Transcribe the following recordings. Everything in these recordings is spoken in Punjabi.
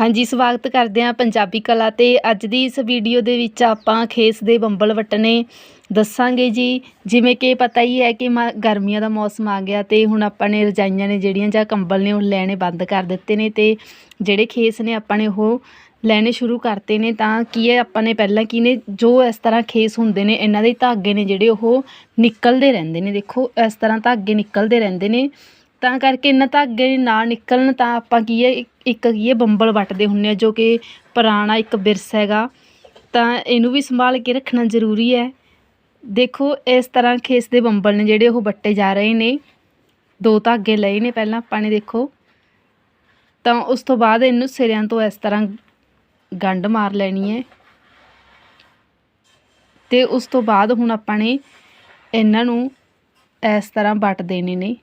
ਹਾਂਜੀ, ਸਵਾਗਤ ਕਰਦੇ ਹਾਂ ਪੰਜਾਬੀ ਕਲਾ ਤੇ। ਅੱਜ ਦੀ ਇਸ ਵੀਡੀਓ ਦੇ ਵਿੱਚ ਆਪਾਂ ਖੇਸ ਦੇ ਬੰਬਲ ਵੱਟਣੇ ਦੱਸਾਂਗੇ ਜੀ। ਜਿਵੇਂ ਕਿ ਪਤਾ ਹੀ ਹੈ ਕਿ ਮ- ਗਰਮੀਆਂ ਦਾ ਮੌਸਮ ਆ ਗਿਆ ਤੇ ਹੁਣ ਆਪਾਂ ਨੇ ਰਜਾਈਆਂ ਨੇ ਜਿਹੜੀਆਂ ਜਾਂ ਕੰਬਲ ਨੇ ਉਹ ਲੈਣੇ ਬੰਦ ਕਰ ਦਿੱਤੇ ਨੇ ਤੇ ਜਿਹੜੇ ਖੇਸ ਨੇ ਆਪਾਂ ਨੇ ਉਹ ਲੈਣੇ ਸ਼ੁਰੂ ਕਰਤੇ ਨੇ ਤਾਂ ਕੀ ਹੈ ਆਪਾਂ ਨੇ ਪਹਿਲਾਂ ਕੀ ਨੇ, ਜੋ ਇਸ ਤਰ੍ਹਾਂ ਖੇਸ ਹੁੰਦੇ ਨੇ, ਇਹਨਾਂ ਦੇ ਧਾਗੇ ਨੇ ਜਿਹੜੇ ਉਹ ਨਿਕਲਦੇ ਰਹਿੰਦੇ ਨੇ। ਦੇਖੋ, ਇਸ ਤਰ੍ਹਾਂ ਧਾਗੇ ਨਿਕਲਦੇ ਰਹਿੰਦੇ ਨੇ। ਤਾਂ ਕਰਕੇ ਇਹਨਾਂ ਧਾਗੇ ਨਾ ਨਿਕਲਣ, ਤਾਂ ਆਪਾਂ ਕੀ ਹੈ, ਇੱਕ- ਕੀ ਹੈ, ਬੰਬਲ ਵੱਟਦੇ ਹੁੰਦੇ ਆ, ਜੋ ਕਿ ਪੁਰਾਣਾ ਇੱਕ ਵਿਰਸਾ ਹੈਗਾ। ਤਾਂ ਇਹਨੂੰ ਵੀ ਸੰਭਾਲ ਕੇ ਰੱਖਣਾ ਜ਼ਰੂਰੀ ਹੈ। ਦੇਖੋ, ਇਸ ਤਰ੍ਹਾਂ ਖੇਸ ਦੇ ਬੰਬਲ ਨੇ ਜਿਹੜੇ ਉਹ ਵੱਟੇ ਜਾ ਰਹੇ ਨੇ। ਦੋ ਧਾਗੇ ਲਏ ਨੇ ਪਹਿਲਾਂ ਆਪਾਂ ਨੇ, ਦੇਖੋ। ਤਾਂ ਉਸ ਤੋਂ ਬਾਅਦ ਇਹਨੂੰ ਸਿਰਿਆਂ ਤੋਂ ਇਸ ਤਰ੍ਹਾਂ ਗੰਢ ਮਾਰ ਲੈਣੀ ਹੈ। ਤੇ ਉਸ ਤੋਂ ਬਾਅਦ ਹੁਣ ਆਪਾਂ ਨੇ ਇਹਨਾਂ ਨੂੰ ਇਸ ਤਰ੍ਹਾਂ ਵੱਟ ਦੇਣੇ ਨੇ।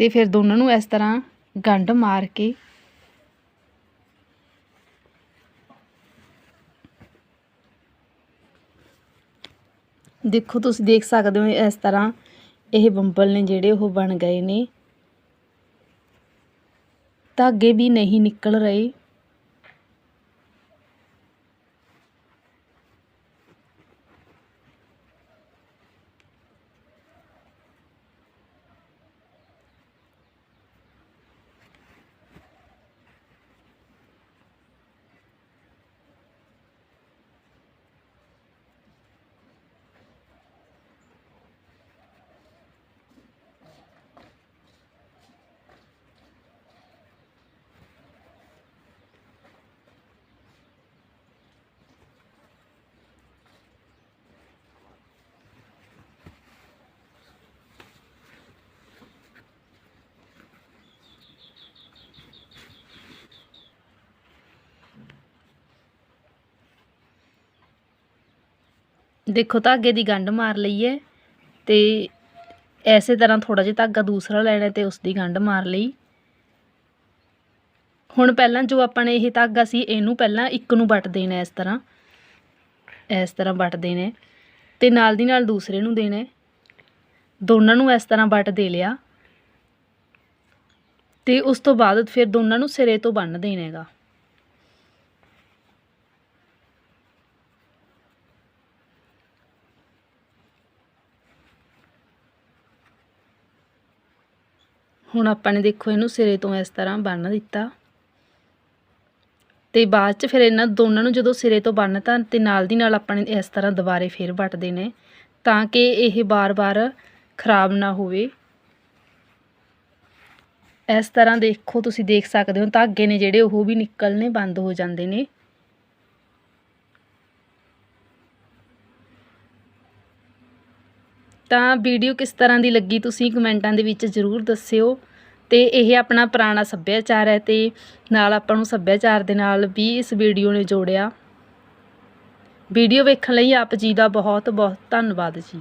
ਤੇ ਫਿਰ ਦੋਨਾਂ ਨੂੰ ਇਸ ਤਰ੍ਹਾਂ ਗੰਢ ਮਾਰ ਕੇ ਦੇਖੋ ਤੁਸੀਂ ਦੇਖ ਸਕਦੇ ਹੋ ਇਸ ਤਰ੍ਹਾਂ ਇਹ ਬੰਬਲ ਨੇ ਜਿਹੜੇ ਉਹ ਬਣ ਗਏ ਨੇ। ਧਾਗੇ ਵੀ ਨਹੀਂ ਨਿਕਲ ਰਹੇ। ਦੇਖੋ ਧਾਗੇ ਦੀ ਗੰਢ ਮਾਰ ਲਈ ਹੈ ਤੇ ਐਸੇ ਤਰ੍ਹਾਂ ਥੋੜਾ ਜਿਹਾ ਧਾਗਾ ਦੂਸਰਾ ਲੈਣਾ ਤੇ ਉਸ ਦੀ ਗੰਢ ਮਾਰ ਲਈ। ਹੁਣ ਪਹਿਲਾਂ ਜੋ ਆਪਾਂ ਨੇ ਇਹ ਧਾਗਾ ਸੀ, ਇਹਨੂੰ ਪਹਿਲਾਂ ਇੱਕ ਨੂੰ ਵੱਟ ਦੇਣਾ ਇਸ ਤਰ੍ਹਾਂ ਇਸ ਤਰ੍ਹਾਂ ਵੱਟ ਦੇਣਾ ਤੇ ਨਾਲ ਦੀ ਨਾਲ ਦੂਸਰੇ ਨੂੰ ਦੇਣਾ ਦੋਨਾਂ ਨੂੰ ਇਸ ਤਰ੍ਹਾਂ ਵੱਟ ਦੇ ਲਿਆ, ਤੇ ਉਸ ਤੋਂ ਬਾਅਦ ਫਿਰ ਦੋਨਾਂ ਨੂੰ ਸਿਰੇ ਤੋਂ ਬੰਨ ਦੇਣਾ ਹੈਗਾ। ਹੁਣ ਆਪਾਂ ਨੇ ਦੇਖੋ ਇਹਨੂੰ ਸਿਰੇ ਤੋਂ ਇਸ ਤਰ੍ਹਾਂ ਬੰਨ ਦਿੱਤਾ। ਤੇ ਬਾਅਦ ਚ ਫਿਰ ਇਹਨਾਂ ਦੋਨਾਂ ਨੂੰ ਜਦੋਂ ਸਿਰੇ ਤੋਂ ਬੰਨਤਾ ਤੇ ਨਾਲ ਦੀ ਨਾਲ ਆਪਾਂ ਨੇ ਇਸ ਤਰ੍ਹਾਂ ਦੁਬਾਰੇ ਫੇਰ ਵੱਟਦੇ ਨੇ ਤਾਂ ਕਿ ਇਹ ਬਾਰ-ਬਾਰ ਖਰਾਬ ਨਾ ਹੋਵੇ। ਇਸ ਤਰ੍ਹਾਂ ਦੇਖੋ ਤੁਸੀਂ ਦੇਖ ਸਕਦੇ ਹੋ ਧਾਗੇ ਨੇ ਜਿਹੜੇ ਉਹ ਵੀ ਨਿਕਲਣੇ ਬੰਦ ਹੋ ਜਾਂਦੇ ਨੇ। ਤਾਂ ਵੀਡੀਓ ਕਿਸ ਤਰ੍ਹਾਂ ਦੀ ਲੱਗੀ ਤੁਸੀਂ ਕਮੈਂਟਾਂ ਦੇ ਵਿੱਚ ਜ਼ਰੂਰ ਦੱਸਿਓ। ਤੇ ਇਹ ਆਪਣਾ ਪੁਰਾਣਾ ਸੱਭਿਆਚਾਰ ਹੈ ਤੇ ਨਾਲ ਆਪਾਂ ਨੂੰ ਸੱਭਿਆਚਾਰ ਦੇ ਨਾਲ ਵੀ ਇਸ ਵੀਡੀਓ ਨੇ ਜੋੜਿਆ। ਵੀਡੀਓ ਵੇਖਣ ਲਈ ਆਪ ਜੀ ਦਾ ਬਹੁਤ ਬਹੁਤ ਧੰਨਵਾਦ ਜੀ।